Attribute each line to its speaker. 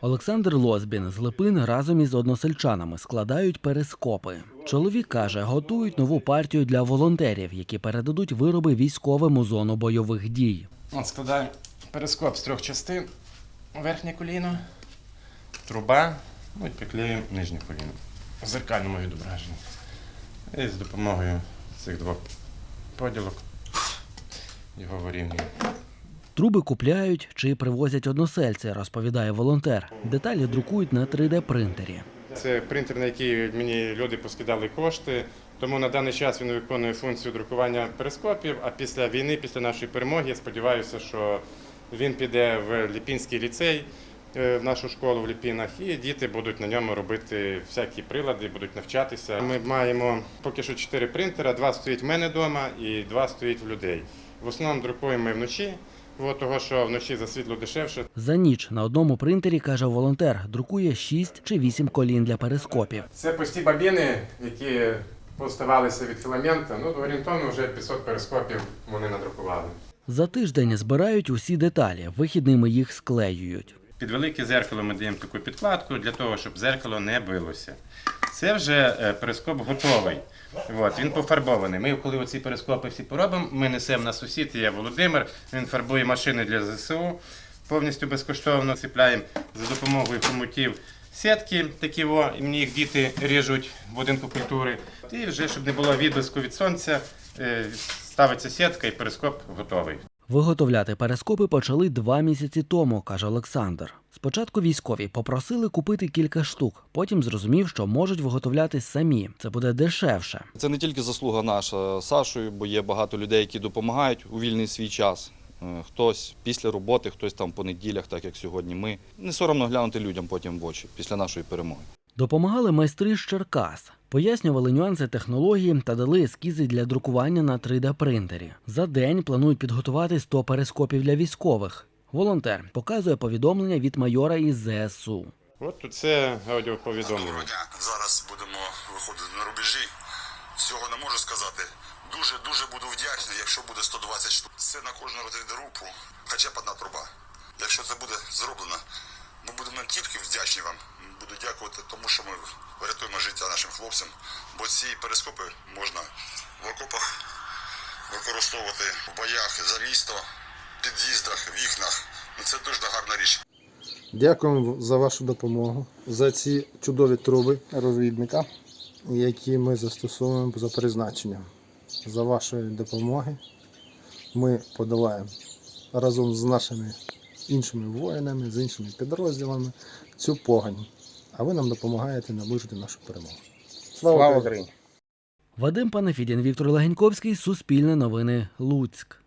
Speaker 1: Олександр Лозбін з Липин разом із односельчанами складають перископи. Чоловік каже, готують нову партію для волонтерів, які передадуть вироби військовим у зону бойових дій.
Speaker 2: От складаємо перископ з трьох частин. Верхнє коліно, труба, ну і приклеюємо нижнє коліно. В зеркальному відображенні. І з допомогою цих двох поділок його вирівнюємо.
Speaker 1: Труби купляють чи привозять односельці, розповідає волонтер. Деталі друкують на 3D-принтері.
Speaker 2: Це принтер, на який мені люди поскидали кошти. Тому на даний час він виконує функцію друкування перископів. А після війни, після нашої перемоги, я сподіваюся, що він піде в Ліпінський ліцей, е, в нашу школу в Ліпінах, і діти будуть на ньому робити всякі прилади, будуть навчатися. Ми маємо поки що чотири принтера, два стоять в мене вдома і два стоять в людей. В основному друкуємо ми вночі, бо того, що вночі за світло дешевше.
Speaker 1: За ніч на одному принтері, каже волонтер, друкує 6 чи 8 колін для перископів.
Speaker 2: Це пусті бабіни, які поставалися від філамента. Ну, орієнтовно вже 500 перископів вони надрукували.
Speaker 1: За тиждень збирають усі деталі, вихідними їх склеюють.
Speaker 2: Під велике зеркало ми даємо таку підкладку для того, щоб зеркало не билося. Це вже е, перископ готовий. От, він пофарбований. Ми, коли оці перископи всі поробимо, ми несемо на сусід, є Володимир, він фарбує машини для ЗСУ, повністю безкоштовно ціпляємо за допомогою хомутів сітки, такі во, і мені їх діти ріжуть в будинку культури. І вже, щоб не було відблиску від сонця, е, ставиться сітка і перископ готовий.
Speaker 1: Виготовляти перископи почали два місяці тому, каже Олександр. Спочатку військові попросили купити кілька штук, потім зрозумів, що можуть виготовляти самі. Це буде дешевше.
Speaker 3: Це не тільки заслуга наша Сашою, бо є багато людей, які допомагають у вільний свій час. Е, Хтось після роботи, хтось там по неділях, так як сьогодні ми. Не соромно глянути людям потім в очі після нашої перемоги.
Speaker 1: Допомагали майстри з Черкас, пояснювали нюанси технології та дали ескізи для друкування на 3D-принтері. За день планують підготувати 100 перископів для військових. Волонтер показує повідомлення від майора із ЗСУ.
Speaker 2: От тут це аудіоповідомлення.
Speaker 4: Зараз будемо виходити на рубежі. Всього не можу сказати. Дуже дуже буду вдячний, якщо буде 120 штук. Це на кожну групу, хоча б одна труба. Якщо це буде зроблено, ми будемо тільки вдячні вам. Буду дякувати тому, що ми врятуємо життя нашим хлопцям. Бо ці перископи можна в окопах використовувати в боях за місто, під'їздах, вікнах. Ну, Це дуже гарна річ.
Speaker 5: Дякуємо за вашу допомогу, за ці чудові труби розвідника, які ми застосовуємо за призначенням. За вашої допомоги ми подолаємо разом з нашими іншими воїнами, з іншими підрозділами цю погань. А ви нам допомагаєте наближити нашу перемогу. Слава Україні!
Speaker 1: Вадим Панафідін, Віктор Легеньковський, Суспільне новини, Луцьк.